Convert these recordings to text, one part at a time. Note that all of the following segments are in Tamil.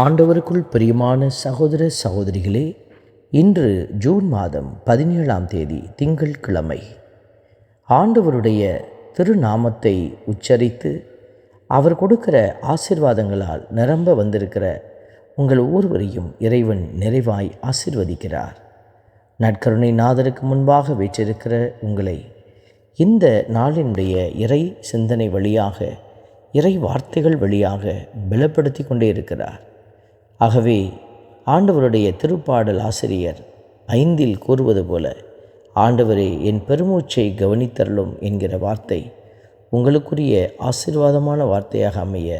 ஆண்டவருக்குள் பிரியமான சகோதர சகோதரிகளே இன்று ஜூன் மாதம் பதினேழாம் தேதி திங்கட்கிழமை ஆண்டவருடைய திருநாமத்தை உச்சரித்து அவர் கொடுக்கிற ஆசிர்வாதங்களால் நிரம்ப வந்திருக்கிற உங்கள் ஒவ்வொருவரையும் இறைவன் நிறைவாய் ஆசிர்வதிக்கிறார். நற்கருணை நாதருக்கு முன்பாக வீற்றிருக்கிற உங்களை இந்த நாளினுடைய இறை சிந்தனை வழியாக இறை வார்த்தைகள் வழியாக பலப்படுத்தி கொண்டே இருக்கிறார். ஆகவே ஆண்டவருடைய திருப்பாடல் ஆசிரியர் ஐந்தில் கூறுவது போல ஆண்டவரே என் பெருமூச்சை கவனித்தருளும் என்கிற வார்த்தை உங்களுக்குரிய ஆசீர்வாதமான வார்த்தையாக அமைய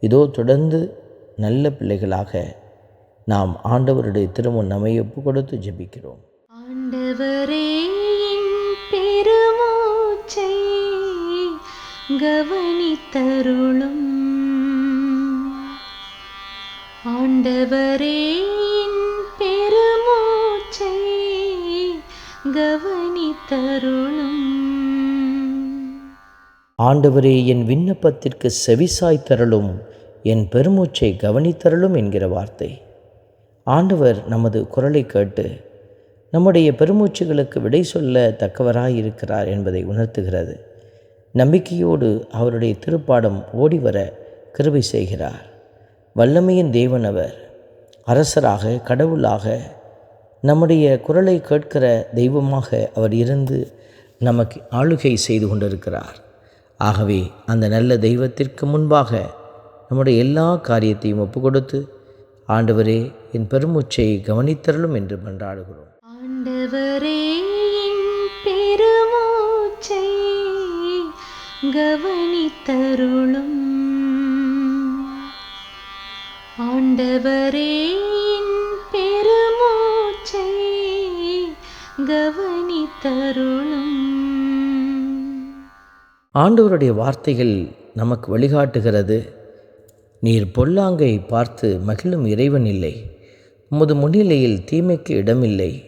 இதோ தொடர்ந்து நல்ல பிள்ளைகளாக நாம் ஆண்டவருடைய திருமுன் நம்மை ஒப்பு கொடுத்து ஜெபிக்கிறோம். ஆண்டவரே பெருமூச்சை கவனித்தருளும் ஆண்டவரே என் பெருமூச்சை கவனித்தருளும். ஆண்டவரே என் விண்ணப்பத்திற்கு செவிசாய் தரலும் என் பெருமூச்சை கவனித்தரலும் என்கிற வார்த்தை. ஆண்டவர் நமது குரலை கேட்டு நம்முடைய பெருமூச்சுகளுக்கு விடை சொல்ல தக்கவராய் இருக்கிறார் என்பதை உணர்த்துகிறது. நம்பிக்கையோடு அவருடைய திருப்பாடம் ஓடிவர கிருபை செய்கிறார். வல்லமையின் தேவன் அவர். அரசராக கடவுளாக நம்முடைய குரலை கேட்கிற தெய்வமாக அவர் இருந்து நமக்கு ஆளுகை செய்து கொண்டிருக்கிறார். ஆகவே அந்த நல்ல தெய்வத்திற்கு முன்பாக நம்முடைய எல்லா காரியத்தையும் ஒப்புக்கொடுத்து ஆண்டவரே என் பெருமூச்சை கவனித்தருளும் என்று மன்றாடுகிறோம். ஆண்டவரே பெருமூச்சை கவனித்தருளும். ஆண்டவரே பெருமூச்சை கவனித்தருளும். ஆண்டவருடைய வார்த்தைகள் நமக்கு வழிகாட்டுகிறது. நீர் பொல்லாங்கை பார்த்து மகிழும் இறைவன் இல்லை. உமது முன்னிலையில் தீமைக்கு இடமில்லை.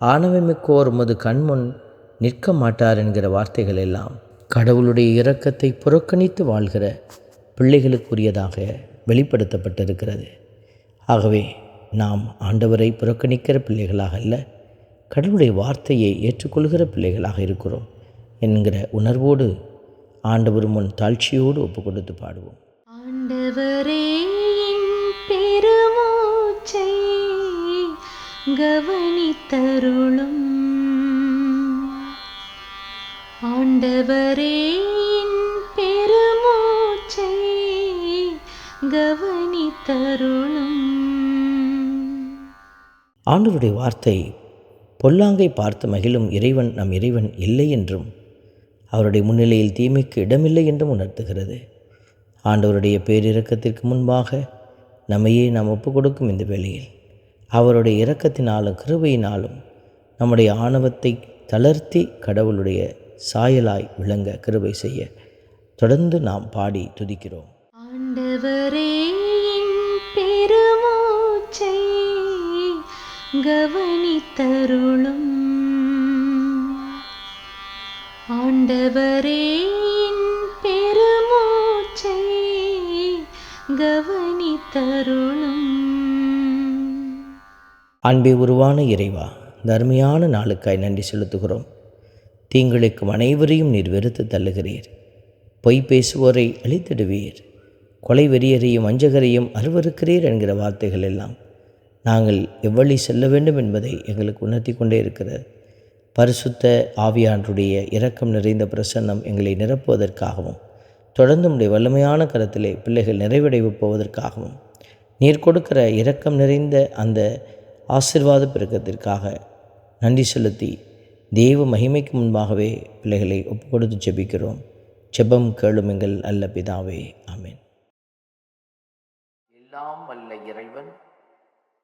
ஆணவமிக்கோர் உமது கண்முன் நிற்க மாட்டார் என்கிற வார்த்தைகள் எல்லாம் கடவுளுடைய இரக்கத்தை புறக்கணித்து வாழ்கிற பிள்ளைகளுக்குரியதாக. வெளிப்படுத்தப்பட்டிருக்கிறது. ஆகவே நாம் ஆண்டவரை புறக்கணிக்கிற பிள்ளைகளாக அல்ல கடவுளுடைய வார்த்தையை ஏற்றுக்கொள்கிற பிள்ளைகளாக இருக்கிறோம் என்கிற உணர்வோடு ஆண்டவர் முன் தாழ்ச்சியோடு ஒப்பு கொடுத்து பாடுவோம். ஆண்டவரே பெருமூச்சை கவனித்தருளும். ஆண்டவரே கவனித்தருளும் ஆண்டவருடைய வார்த்தை பொல்லாங்கை பார்த்து மகிழும் இறைவன் நம் இறைவன் இல்லை என்றும் அவருடைய முன்னிலையில் தீமைக்கு இடமில்லை என்றும் உணர்த்துகிறது. ஆண்டவருடைய பேரிரக்கத்திற்கு முன்பாக நம்மையே நாம் ஒப்பு கொடுக்கும் இந்த வேளையில் அவருடைய இரக்கத்தினாலும் கிருபையினாலும் நம்முடைய ஆணவத்தை தளர்த்தி கடவுளுடைய சாயலாய் விளங்க கிருபை செய்ய தொடர்ந்து நாம் பாடி துதிக்கிறோம். ஆண்டவரே கவனித்தருளும். ஆண்டவரே என் பெருமூச்சை கவனித்தருளும். அன்பே உருவான இறைவா தர்மையான நாளுக்காய் நன்றி செலுத்துகிறோம். தீங்களுக்கு அனைவரையும் நீர் வெறுத்து தள்ளுகிறீர். பொய் பேசுவோரை அழித்திடுவீர். கொலை வெறியரையும் வஞ்சகரையும் அருவருக்கிறீர் என்கிற வார்த்தைகள் எல்லாம் நாங்கள் எவ்வளி செல்ல வேண்டும் என்பதை எங்களுக்கு உணர்த்தி கொண்டே இருக்கிறது. பரிசுத்த ஆவியான்றுடைய இரக்கம் நிறைந்த பிரசன்னம் எங்களை நிரப்புவதற்காகவும் தொடர்ந்து உடைய வல்லமையான கரத்திலே பிள்ளைகள் நிறைவடைவு போவதற்காகவும் நீர் கொடுக்கிற இரக்கம் நிறைந்த அந்த ஆசிர்வாத பெருக்கத்திற்காக நன்றி செலுத்தி தெய்வ மகிமைக்கு முன்பாகவே பிள்ளைகளை ஒப்பு கொடுத்து ஜெபிக்கிறோம். ஜெபம் கேளும் எங்கள் அல்ல பிதாவே ஆமென் எல்லாம் வல்ல இறைவன்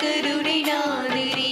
കരുണിനാതിരി